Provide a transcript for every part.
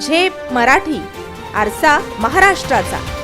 झेप मराठी आरसा महाराष्ट्राचा.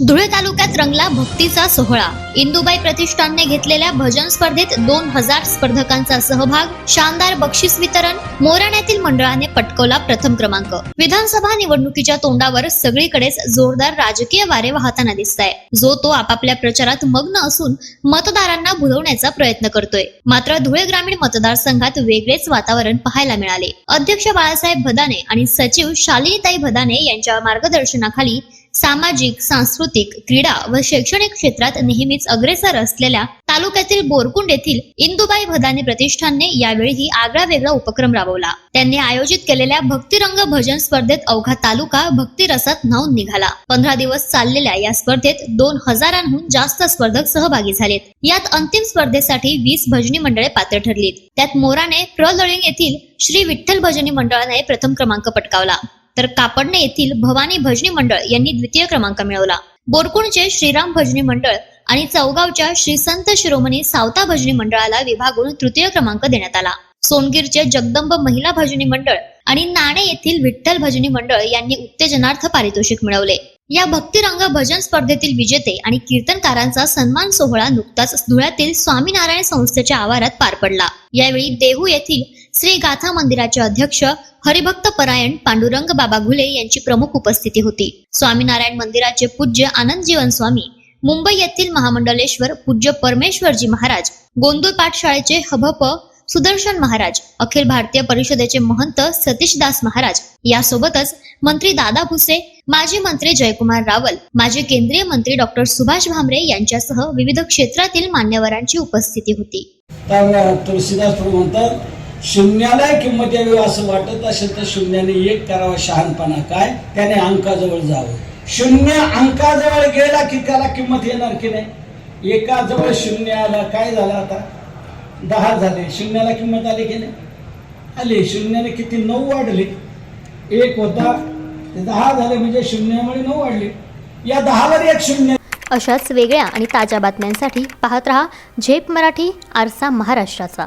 धुळे तालुक्यात रंगला भक्तीचा सोहळा. इंदुबाई प्रतिष्ठानने घेतलेल्या भजन स्पर्धेत दोन हजार स्पर्धकांचा सहभाग शानदार बक्षीस वितरण मोराण्यातील मंडळाने पटकवला प्रथम क्रमांक. विधानसभा निवडणुकीच्या तोंडावर सगळीकडेच जोरदार राजकीय वारे वाहताना दिसत आहे जो तो आपापल्या प्रचारात मग्न असून मतदारांना भुलवण्याचा प्रयत्न करतोय. मात्र धुळे ग्रामीण मतदारसंघात वेगळेच वातावरण पाहायला मिळाले. अध्यक्ष बाळासाहेब भदाने आणि सचिव शालिनीताई भदाने यांच्या मार्गदर्शनाखाली सामाजिक सांस्कृतिक क्रीडा व शैक्षणिक क्षेत्रात नेहमीच अग्रेसर असलेल्या तालुक्यातील बोरकुंड येथील इंदुबाई भदानी प्रतिष्ठानने यावेळीही आगळा वेगळा उपक्रम राबवला. त्यांनी आयोजित केलेल्या भक्तिरंग भजन स्पर्धेत अवघा तालुका भक्तिरसात न्हावून निघाला. पंधरा दिवस चाललेल्या या स्पर्धेत दोन हजारांहून जास्त स्पर्धक सहभागी झालेत. यात अंतिम स्पर्धेसाठी वीस भजनी मंडळे पात्र ठरलीत. त्यात मोराने प्रलळिंग येथील श्री विठ्ठल भजनी मंडळाने प्रथम क्रमांक पटकावला. तर कापडणे येथील भवानी भजनी मंडळ यांनी द्वितीय क्रमांक मिळवला. बोरकुणचे श्रीराम भजनी मंडळ आणि चौगावच्या श्री संत शिरोमणी सावता भजनी मंडळाला विभागून तृतीय क्रमांक देण्यात आला. सोनगीरचे जगदंब महिला भजनी मंडळ आणि नाणे येथील विठ्ठल भजनी मंडळ यांनी उत्तेजनार्थ पारितोषिक मिळवले. या भक्तिरंग भजन स्पर्धेतील विजेते आणि कीर्तनकारांचा सन्मान सोहळा नुकताच धुळ्यातील स्वामीनारायण संस्थेच्या आवारात पार पडला. यावेळी देहू येथील श्री गाथा मंदिराचे अध्यक्ष हरिभक्त परायण पांडुरंग बाबा घुले यांची प्रमुख उपस्थिती होती. स्वामीनारायण मंदिराचे पूज्य आनंद जीवन स्वामी मुंबई येथील महामंडलेश्वर पूज्य परमेश्वरजी महाराज गोंदूर पाठशाळेचे हभप सुदर्शन महाराज अखिल भारतीय परिषदेचे महंत सतीशदास महाराज यासोबतच मंत्री दादा भुसे माजी मंत्री जयकुमार रावल माजी केंद्रीय मंत्री डॉक्टर सुभाष भामरे यांच्यासह विविध क्षेत्रातील मान्यवरांची उपस्थिती होती. तुलसीदास म्हणतात शून्याला किंमत यावी असं वाटत असेल तर शून्याने एक करावा शहाणपणा काय? त्याने अंकाजवळ जावं. शून्य अंकाजवळ गेला की त्याला किंमत येणार की नाही? एकाजवळ शून्य आला काय झालं आता? दहा झाले. शून्याला किंमत आली की नाही? आली. शून्याने किती? नऊ वाढले. एक होता. दहा झाले म्हणजे शून्यामुळे नऊ वाढले. या दहावर एक शून्य. अशाच वेगळ्या आणि ताज्या बातम्यांसाठी पाहत रहा झेप मराठी आरसा महाराष्ट्राचा.